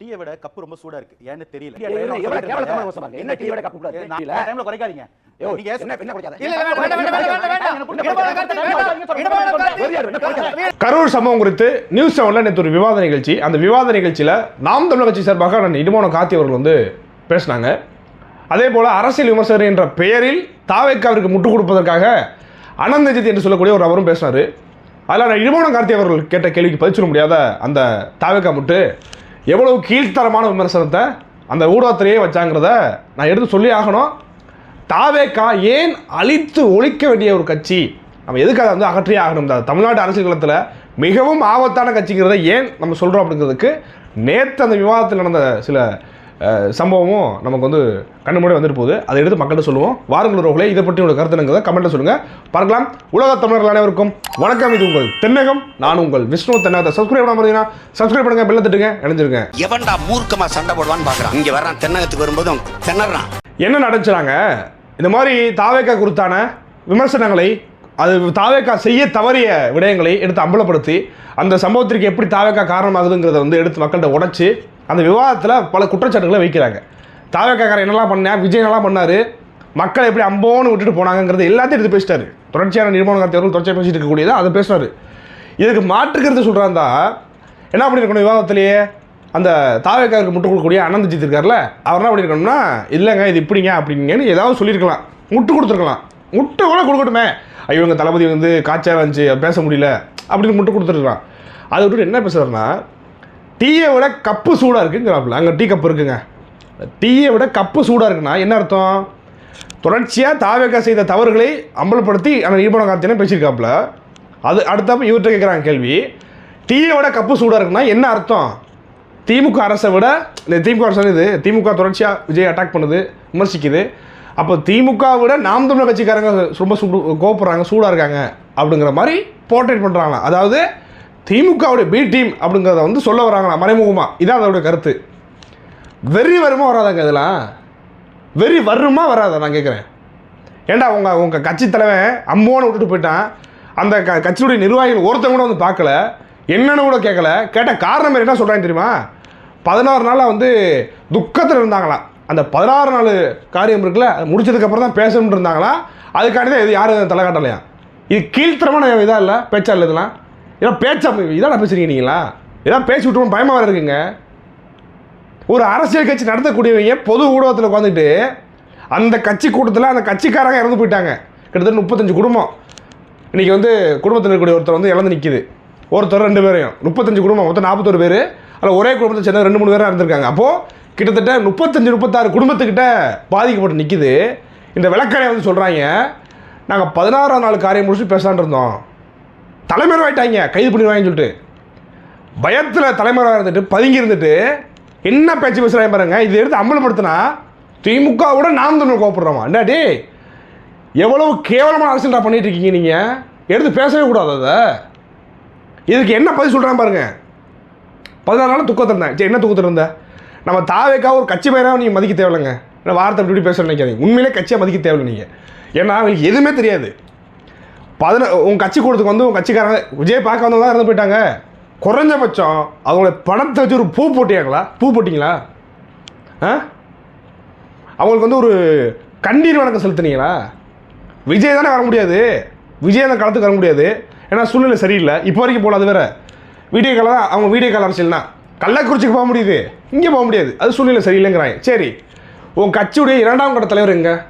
டீயை விட கப்பு ரொம்ப சூடா இருக்கு. ஏன்னு தெரியல. என்ன டீ விட கப்பு. டைம்ல குறைக்காதீங்க? கரூர் சம்பவம் குறித்து நியூஸ் செவனில் நேற்று ஒரு விவாத நிகழ்ச்சி. அந்த விவாத நிகழ்ச்சியில் நாம் தமிழர் கட்சி சார்பாக நான் இடுமோன கார்த்தி அவர்கள் வந்து பேசினாங்க. அதே போல் அரசியல் விமர்சகர் என்ற பெயரில் தாவேக்காவிற்கு முட்டுக் கொடுப்பதற்காக அனந்தஜித் என்று சொல்லக்கூடிய ஒரு அவரும் பேசினார். அதில் நான் இடுமோன கார்த்தி அவர்கள் கேட்ட கேள்விக்கு பதில் சொல்ல முடியாத அந்த தாவேக்கா முட்டு எவ்வளவு கீழ்த்தரமான விமர்சனத்தை அந்த ஊடகத்திலேயே வச்சாங்கிறத நான் எடுத்து சொல்லி ஆகணும். தாவேக்கா ஏன் அழித்து ஒழிக்க வேண்டிய ஒரு கட்சி? நம்ம எதுக்கு அதை வந்து அகற்றியே ஆகணும்? இந்த தமிழ்நாட்டு அரசியல் களத்தில் மிகவும் ஆபத்தான கட்சிங்கிறத ஏன் நம்ம சொல்கிறோம் அப்படிங்கிறதுக்கு நேற்று அந்த விவாதத்தில் நடந்த சில சம்பவமும் நமக்கு வந்து கண்ணு முன்னாடி வந்துட்டு போகுது அதை எடுத்து மக்கள்கிட்ட சொல்லுவோம். வாருங்கள் உறவுகளே இதை பற்றி உங்களோட கருத்து என்னங்கிறத கமெண்ட்டில் சொல்லுங்கள் பார்க்கலாம். உலக தமிழர்கள் அனைவருக்கும் வணக்கம். இது உங்கள் தென்னகம். நான் உங்கள் விஷ்ணு தென்னகத்தை. சப்ஸ்கிரைப் பண்ண பார்த்தீங்கன்னா சப்ஸ்கிரைப் பண்ணுங்க பெல்ல தட்டுங்க இணைஞ்சிருங்க. எவன்டா மூர்க்கமா சண்டை போடுவான்னு பாக்குறான். இங்க வர்றான் தென்னகத்துக்கு வரும்போது அவன் திணறான். என்ன நடந்துச்சுனாங்க இந்த மாதிரி தாவேக்கா குறித்தான விமர்சனங்களை அது தாவேக்கா செய்ய தவறிய விடயங்களை எடுத்து அம்பலப்படுத்தி அந்த சம்பவத்திற்கு எப்படி தாவேக்கா காரணமாகுதுங்கிறத வந்து எடுத்து மக்கள்கிட்ட உடைச்சு அந்த விவாதத்தில் பல குற்றச்சாட்டுகளை வைக்கிறாங்க. தாவேக்காக்காரர் என்னெல்லாம் பண்ணார் விஜய் என்னெல்லாம் பண்ணார் மக்களை எப்படி அம்போன்னு விட்டுட்டு போனாங்கிறது எல்லாத்தையும் எடுத்து பேசிட்டாரு. தொடர்ச்சியான நிர்மாண கார்த்தி தொடர்ச்சியாக பேசிட்டு இருக்கக்கூடியதை அதை பேசினார். இதுக்கு மாற்றுக்கிறது சொல்கிறாந்தா என்ன பண்ணியிருக்கணும் விவாதத்திலேயே? அந்த தாவேக்காருக்கு முட்டு கொடுக்கக்கூடிய அனந்தஜித் இருக்கார்ல அவர் என்ன பண்ணியிருக்கணும்னா இல்லைங்க இது இப்படிங்க அப்படிங்கன்னு ஏதாவது சொல்லியிருக்கலாம். முட்டு கொடுத்துருக்கலாம். முட்டை கூட கொடுக்கட்டுமே. ஐயோ இவங்க தளபதி வந்து காய்ச்சல் வந்துச்சு பேச முடியல அப்படின்னு முட்டு கொடுத்துருக்கலாம். அதை விட்டுட்டு என்ன பேசுகிறாருன்னா டீயை விட கப்பு சூடாக இருக்குங்கிறாப்புல. அங்கே டீ கப் இருக்குங்க. டீயை விட கப்பு சூடாக இருக்குன்னா என்ன அர்த்தம்? தொடர்ச்சியாக தாவேக்கா செய்த தவறுகளை அம்பலப்படுத்தி அந்த நிர்மண கார்த்தியனை பேசியிருக்காப்புல. அது அடுத்தப்ப இவர்கிட்ட கேட்குறாங்க கேள்வி. டீயை விட கப்பு சூடாக இருக்குன்னா என்ன அர்த்தம்? திமுக அரசை விட இந்த திமுக அரசு இது திமுக தொடர்ச்சியாக விஜய் அட்டாக் பண்ணுது விமர்சிக்குது. அப்போ திமுக விட நாம் தமிழர் கட்சிக்காரங்க ரொம்ப சூடு கோப்படுறாங்க சூடாக இருக்காங்க அப்படிங்கிற மாதிரி போர்ட்ரேட் பண்ணுறாங்களாம் அதாவது திமுகவுடைய பி டீம் அப்படிங்கிறத வந்து சொல்ல வராங்களாம் மறைமுகமாக இதான் அதோட கருத்து. வெறி வருமா வராதாங்க இதெல்லாம்? வெறி வருமா வராதா? நான் கேட்குறேன் ஏண்டா உங்கள் உங்கள் கட்சி தலைவன் அம்மோன்னு விட்டுட்டு போயிட்டான். அந்த க கட்சியுடைய நிர்வாகிகள் ஒருத்தன் கூட வந்து பார்க்கல. என்னென்னு கூட கேட்கல கேட்ட காரணம் என்ன சொல்கிறாங்க தெரியுமா? பதினாறு நாளாக வந்து துக்கத்தில் இருந்தாங்களாம். அந்த பதினாறு நாள் காரியம் இருக்குல்ல அது முடிச்சதுக்கப்புறம் தான் பேசணும்னு இருந்தாங்களாம். அதுக்காண்டி தான் இது யாரும் தலை காட்டலையா இது கீழ்த்தரமான இதாக இல்லை? பேச்சா இல்லை இதெல்லாம்? ஏன்னா பேச்சா இதான் பேசுறீங்க நீங்களா? இதான் பேசி விட்டுருவோம் பயமாக வேறு இருக்குங்க. ஒரு அரசியல் கட்சி நடத்தக்கூடியவங்க பொது ஊடகத்தில் உட்காந்துட்டு அந்த கட்சி கூட்டத்தில் அந்த கட்சிக்காரங்க இறந்து போயிட்டாங்க. கிட்டத்தட்ட முப்பத்தஞ்சு குடும்பம். இன்றைக்கி வந்து குடும்பத்தில் இருக்கக்கூடிய ஒருத்தர் வந்து இழந்து நிற்கிது ஒருத்தர் ரெண்டு பேரையும். முப்பத்தஞ்சு குடும்பம் மொத்தம் நாற்பத்தொரு பேர். அதில் ஒரே குடும்பத்தை சேர்ந்த ரெண்டு மூணு பேராக இருந்திருக்காங்க. அப்போது கிட்டத்தட்ட முப்பத்தஞ்சு முப்பத்தாறு குடும்பத்துக்கிட்ட பாதிக்கப்பட்டு நிற்கிது இந்த விளக்கடையை வந்து சொல்கிறாங்க நாங்கள் பதினாறாம் நாள் காரியம் முடிச்சு பேசலான் இருந்தோம். தலைமையில் ஆயிட்டாங்க கைது பண்ணிடுவாங்கன்னு சொல்லிட்டு. பயத்தில் தலைமறைவாக இருந்துட்டு பதுங்கி இருந்துட்டு என்ன பேச்சு பேசுகிறாங்க பாருங்க. இதை எடுத்து அமல்படுத்தினா திமுகவோட நாம் தமிழ் கோப்படுறோமா என்ன எவ்வளவு கேவலமான அரசியல் பண்ணிட்டு இருக்கீங்க நீங்கள் எடுத்து பேசவே கூடாது அதை. இதுக்கு என்ன பதில் சொல்கிறாங்க பாருங்க. பதினாறு நாள் துக்கத்தில் இருந்தேன். சரி என்ன துக்கத்தில் இருந்த? நம்ம தாவேக்கா ஒரு கட்சி பேராக நீங்கள் மதிக்க தேவையில்லைங்க. இல்லை வார்த்தை இப்படி பேச நினைக்காதீங்க. உண்மையிலே கட்சியாக மதிக்க தேவையில்லை நீங்கள் ஏன்னா அவங்களுக்கு எதுவுமே தெரியாது. பதின உங்கள் கட்சி கூடத்துக்கு வந்து உங்கள் கட்சிக்காரங்க விஜய் பார்க்க வந்தவங்க தான் இறந்து போயிட்டாங்க. குறைஞ்சபட்சம் அவங்களோட பணத்தை வச்சு ஒரு பூ போட்டியாங்களா? பூ போட்டிங்களா? ஆ? அவங்களுக்கு வந்து ஒரு கண்ணீர் வணக்கம் செலுத்துனீங்களா? விஜய் தானே வர முடியாது. விஜய் அந்த களத்துக்கு வர முடியாது. ஏன்னா சூழ்நிலை சரியில்லை. இப்போ வரைக்கும் போகல அது வேற. வீடியோ கால தான் அவங்க வீடியோ கால் அரசியல்னா கள்ளக்குறிச்சிக்கு போக முடியுது. இங்கே போக முடியாது. அது சூழ்நிலை சரியில்லைங்கிறாங்க. சரி உன் கட்சியுடைய இரண்டாம் கட்ட தலைவர் எங்க?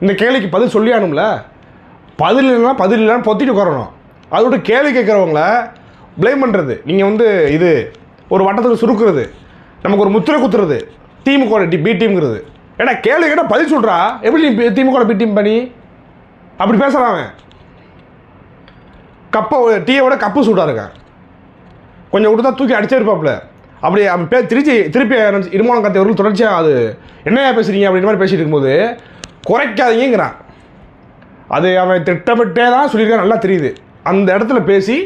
இந்த கேள்விக்கு பதில் சொல்லியானும்ல பதில் இல்லைன்னா பதில் இல்லைன்னு பொத்திட்டு உட்காரணும். அதோட கேள்வி கேட்குறவங்கள ப்ளேம் பண்ணுறது நீங்கள் வந்து இது ஒரு வட்டத்துக்கு சுருக்குறது. நமக்கு ஒரு முத்திரை குத்துறது. திமுக டி பி டீம்ங்கிறது ஏன்னா கேள்வி கேட்டால் பதில் சொல்கிறா எப்படி நீ திமுக பி டீம் பண்ணி? அப்படி பேசுகிறான் அவன். கப்பை டீயோட கப்பு சூடாக கொஞ்சம் விட்டு தூக்கி அடிச்சே இருப்பாப்புல. அப்படி அவன் பே திருச்சி திருப்பி இருமானம் கத்தவர்கள் தொடர்ச்சியாக அது என்னையா பேசுகிறீங்க அப்படின்ற மாதிரி பேசிட்டு இருக்கும்போது குறைக்காதீங்கிறான் அது அவன் திட்டமிட்டே தான் சொல்லியிருக்கான் நல்லா தெரியுது. அந்த இடத்துல பேசி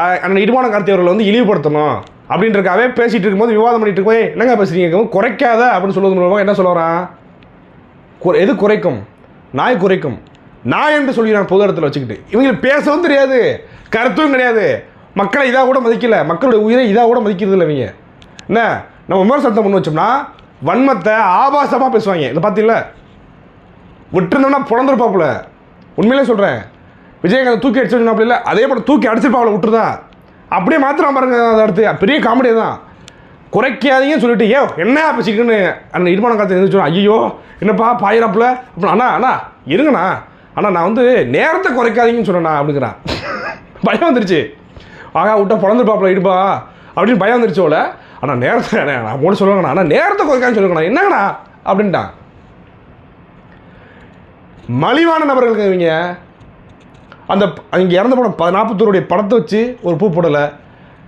அண்ணன் அந்த இடுமான கார்த்தியவர்களை வந்து இழிவுபடுத்தணும் அப்படின்றக்காவே பேசிகிட்டு இருக்கும்போது விவாதம் பண்ணிட்டு இருக்கும்போது என்னங்க பேசுகிறீங்க குறைக்காத அப்படின்னு சொல்வது மூலமாக என்ன சொல்லுறான் எது குறைக்கும்? நாய் குறைக்கும். நாய் என்று சொல்கிறான் பொது இடத்துல வச்சுக்கிட்டு இவங்களுக்கு பேசவும் தெரியாது கருத்தும் கிடையாது. மக்களை இதாக கூட மதிக்கல மக்களுடைய உயிரை இதாக கூட மதிக்கிறது இல்லை இவங்க. என்ன? நம்ம விமர்சனத்தை முன் வச்சோம்னா வன்மத்தை ஆபாசமாக பேசுவாங்க. இதை பார்த்தீங்களா விட்டுருந்தோம்னா பிறந்திருப்பாப்புல உண்மையிலே சொல்கிறேன் விஜயகாந்த் தூக்கி அடிச்சிருந்தாப்புல இல்லை அதே போல் தூக்கி அடிச்சுருப்பாள விட்டுருதா? அப்படியே மாத்திரம் பாருங்க அதை அடுத்து. பெரிய காமெடி தான். குறைக்காதீங்கன்னு சொல்லிட்டு ஏ என்ன பச்சிக்கின்னு அண்ணன் இருமான காலத்தில் இருந்து ஐயோ என்னப்பா பாயிரப்பில்? அப்புறம் அண்ணா அண்ணா இருங்கண்ணா. அண்ணா நான் வந்து நேரத்தை குறைக்காதீங்கன்னு சொன்னேண்ணா அப்படிங்கிறான். பயம் வந்துருச்சு. ஆகா விட்டா பிறந்துருப்பாப்புல இருப்பா அப்படின்னு பயம் வந்துருச்சு போல. ஆனால் நேரத்தை அண்ணா, நான் கூட சொல்லுவேங்கண்ணா அண்ணா நேரத்தை குறைக்காதுன்னு சொல்லுங்கண்ணா என்னங்கண்ணா? அப்படின்ட்டான். மலிவான நபர்களுக்கு இவங்க. அந்த இங்கே இறந்த படம் நாற்பத்தோருடைய படத்தை வச்சு ஒரு பூ போடலை.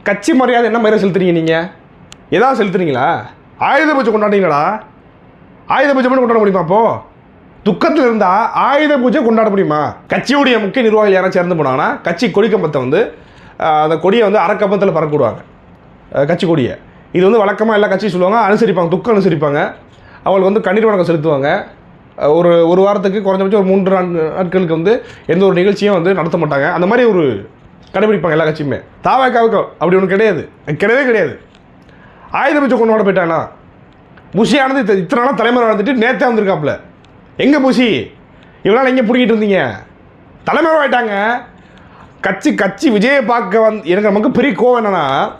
கட்சி மரியாதை என்ன மரியாதை செலுத்துறீங்க நீங்கள் எதாவது செலுத்துறீங்களா? ஆயுத பூஜை கொண்டாடுறீங்களா ஆயுத பூஜை மட்டும் கொண்டாட முடியுமா அப்போது துக்கத்தில் இருந்தால் ஆயுத பூஜை கொண்டாட முடியுமா? கட்சியுடைய முக்கிய நிர்வாகிகள் யாராச்சும் இறந்து போனாங்கன்னா கட்சி கொடிக்கம்பத்தை வந்து அந்த கொடியை வந்து அறக்கம்பத்தில் பறக்க விடுவாங்க கட்சி கொடியை. இது வந்து வழக்கமாக எல்லா கட்சியும் சொல்லுவாங்க அனுசரிப்பாங்க துக்கம் அனுசரிப்பாங்க. அவங்களுக்கு வந்து கண்ணீர் வணக்கம் செலுத்துவாங்க. ஒரு ஒரு வாரத்துக்கு குறைஞ்சபட்சம் ஒரு மூன்று நாட்களுக்கு வந்து எந்த ஒரு நிகழ்ச்சியும் வந்து நடத்த மாட்டாங்க. அந்த மாதிரி ஒரு கடைபிடிப்பாங்க எல்லா கட்சியுமே. தாவாக்காவுக்கு அப்படி ஒன்று கிடையாது. கிடையவே கிடையாது. ஆயுதபட்சம் பூஜை கொண்டாட போயிட்டானா? புஷியானது இத்த- இத்தனை நாளாக தலைமுறை வாழ்ந்துட்டு நேற்றே வந்திருக்காப்புல. எங்கே புஷி? இவளால் எங்கே பிடிக்கிட்டு இருந்தீங்க? தலைமுறை ஆயிட்டாங்க. கட்சி கட்சி விஜயை பார்க்க வந்து எனக்கு நமக்கு பெரிய கோவம் என்னன்னா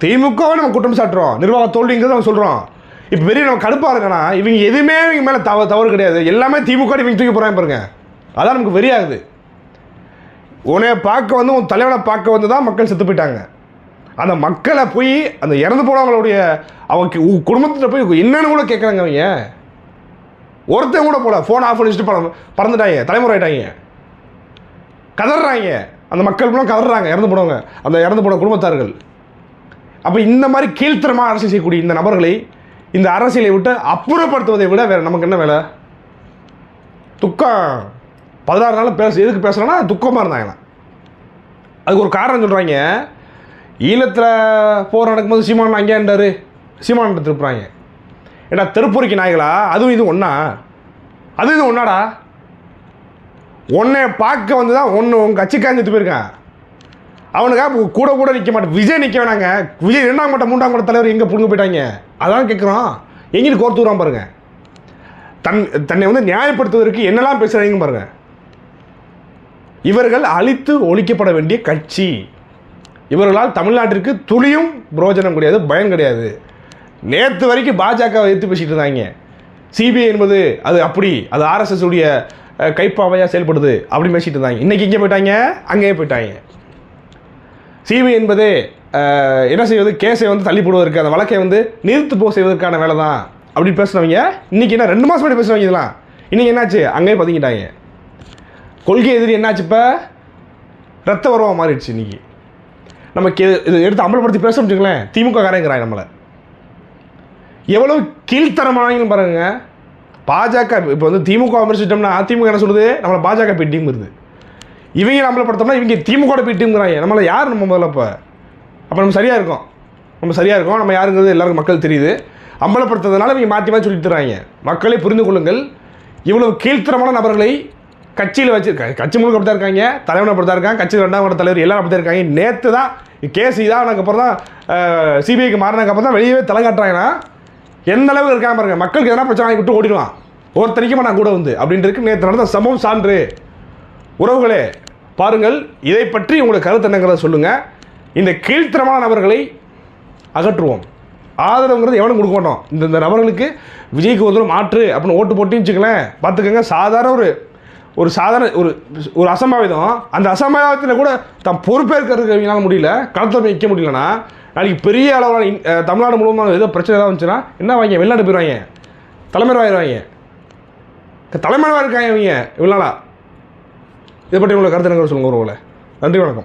திமுகவை நம்ம குற்றம் சாட்டுறோம். நிர்வாக தோல்விங்கிறது நம்ம சொல்கிறோம் இப்போ பெரிய நம்ம கடுப்பாக இருக்கனா இவங்க எதுவுமே இவங்க மேலே தவ தவறு கிடையாது. எல்லாமே திமுக இவங்க தூக்கி போகிறாங்க பாருங்க. அதான் நமக்கு வெறியாகுது. உன்னைய பார்க்க வந்து உன் தலைவனை பார்க்க வந்து தான் மக்கள் செத்து போயிட்டாங்க. அந்த மக்களை போய் அந்த இறந்து போனவங்களுடைய அவங்க உ- போய் என்னென்னு கூட கேட்குறாங்க அவங்க ஒருத்தன் கூட போல ஃபோன் ஆஃப் பண்ணிச்சுட்டு பறந்து பறந்துட்டாங்க. தலைமுறை ஆயிட்டாங்க. கதறாங்க. அந்த மக்கள் கூட கதறாங்க இறந்து போனவங்க. அந்த இறந்து போன குடும்பத்தார்கள். அப்போ இந்த மாதிரி கீழ்த்தரமாக அரசியல் செய்யக்கூடிய இந்த நபர்களை இந்த அரசியலை விட்டு அப்புறப்படுத்துவதை விட வேறு நமக்கு என்ன வேலை? துக்கம். பதினாறு நாள் பேச எதுக்கு பேசுகிறேன்னா துக்கமாக இருந்தாங்கண்ணா அதுக்கு ஒரு காரணம் சொல்கிறாங்க ஈழத்தில் போர் நடக்கும்போது சீமான் அங்கே இருந்தார்? சீமான் திருப்புறாங்க. ஏடா திருப்பூரிக்கு நாய்களா? அதுவும் இது ஒன்றா அது இது ஒன்றாடா உன்னை பார்க்க வந்து தான் ஒன்று உங்கள் கட்சிக்காரன் செத்து போயிருக்கான். அவனுக்காக கூட கூட நிற்க மாட்டேன். விஜய் நிற்க வேணாங்க. விஜய் ரெண்டாம் மட்ட மூன்றாம் மட்ட தலைவர் எங்கே புடுங்க போயிட்டாங்க? அதான் கேட்குறோம் எங்கிட்டு கோர்த்துறான் பாருங்க. தன் தன்னை வந்து நியாயப்படுத்துவதற்கு என்னெல்லாம் பேசுகிறாங்க பாருங்க. இவர்கள் அழித்து ஒழிக்கப்பட வேண்டிய கட்சி. இவர்களால் தமிழ்நாட்டிற்கு துளியும் புரோஜனம் கிடையாது பயம் கிடையாது. நேற்று வரைக்கும் பாஜகவை எதிர்த்து பேசிட்டு இருந்தாங்க. சிபிஐ என்பது அது அப்படி அது ஆர்எஸ்எஸ் உடைய கைப்பாவையாக செயல்படுது அப்படின்னு பேசிட்டு இருந்தாங்க. இன்றைக்கி இங்கே போயிட்டாங்க அங்கேயே போயிட்டாங்க. சிபிஐ என்பது என்ன செய்வது? கேஸை வந்து தள்ளி போடுவதற்கு அந்த வழக்கை வந்து நிறுத்து போக செய்வதற்கான வேலை தான் அப்படி பேசுனவங்க இன்றைக்கி என்ன ரெண்டு மாதம் முன்னாடி பேசுவாங்க இதெல்லாம். இன்னைக்கு என்னாச்சு? அங்கேயே பதுங்கிட்டாங்க. கொள்கை எதிரி என்னாச்சு இப்போ? ரத்த உறவாக மாறிடுச்சு இன்னைக்கு. நமக்கு இது- இது எடுத்து அமல்படுத்தி பேச வச்சுங்களேன் திமுக காரங்கிறாங்க நம்மளை. எவ்வளோ கீழ்த்தரமானவங்களும் பாருங்க. பாஜக இப்போ வந்து திமுக விமர்சிட்டோம்னா அதிமுக என்ன சொல்லுது? நம்மளை பாஜக பீட்டிங் வருது. இவங்க அம்பலப்படுத்தோம்னா இவங்க திமுக பீட்டிங்கிறாங்க நம்மளை யார் நம்ம முதல்ல இப்போ அப்போ நம்ம சரியாக இருக்கோம். நம்ம சரியாக இருக்கோம். நம்ம யாருங்கிறது எல்லாருக்கும் மக்கள் தெரியுது. அம்பலப்படுத்துறதுனால இவங்க மாற்றி மாற்றி சொல்லித் தராங்க மக்களை புரிந்து கொள்ளுங்கள். இவ்வளவு கீழ்த்தரமான நபர்களை கட்சியில் வச்சுருக்காங்க கட்சி முழுக்க அப்படி தான் இருக்காங்க. தலைவன் அப்படி தான் இருக்காங்க கட்சி ரெண்டாம் கட்ட தலைவர் எல்லாரும் அப்படி தான் இருக்காங்க. நேற்று தான் கேசி தான் அதுக்கப்புறம் தான் சிபிஐக்கு மாறினதுக்கப்புறம் தான் வெளியவே தலை காட்டுறாங்கன்னா எந்த அளவுக்கு இருக்காங்க பாருங்க. மக்களுக்கு எதனா பிரச்சனை விட்டு ஓடிடுவான் ஒருத்தனைக்கும் நான் கூட வந்து அப்படின்றதுக்கு நேற்று நடந்த சமம் சான்று. உறவுகளே பாருங்கள் இதை பற்றி உங்களுக்கு கருத்து என்னங்கிறத சொல்லுங்கள் இந்த கீழ்த்தரமான நபர்களை அகற்றுவோம். ஆதரவுங்கிறது எவனும் கொடுக்க மாட்டோம். இந்த இந்த நபர்களுக்கு விஜய்க்கு ஒரு தடவை மாற்று அப்படின்னு ஓட்டு போட்டின்னு வச்சுக்கலேன் பார்த்துக்கோங்க சாதாரண ஒரு ஒரு சாதாரண ஒரு ஒரு அசம்பாவிதம். அந்த அசம்பாவிதத்தில் கூட தம் பொறுப்பேற்கிறதுக்கு முடியல. களத்தில் போய் நிற்க முடியலன்னா நாளைக்கு பெரிய அளவில் தமிழ்நாடு முழுவதும் ஏதோ பிரச்சனை ஏதாவது வந்துச்சுன்னா என்ன வாங்க வெளிநாட்டு போயிடுவாங்க தலைமறைவாயிருவாங்க தலைமறைவாக இருக்காங்க இவங்க. இவ்வளோ இதை பற்றி உங்களுக்கு கருத்து நாங்கள் சொல்லுங்கள் உங்களை நன்றி வணக்கம்.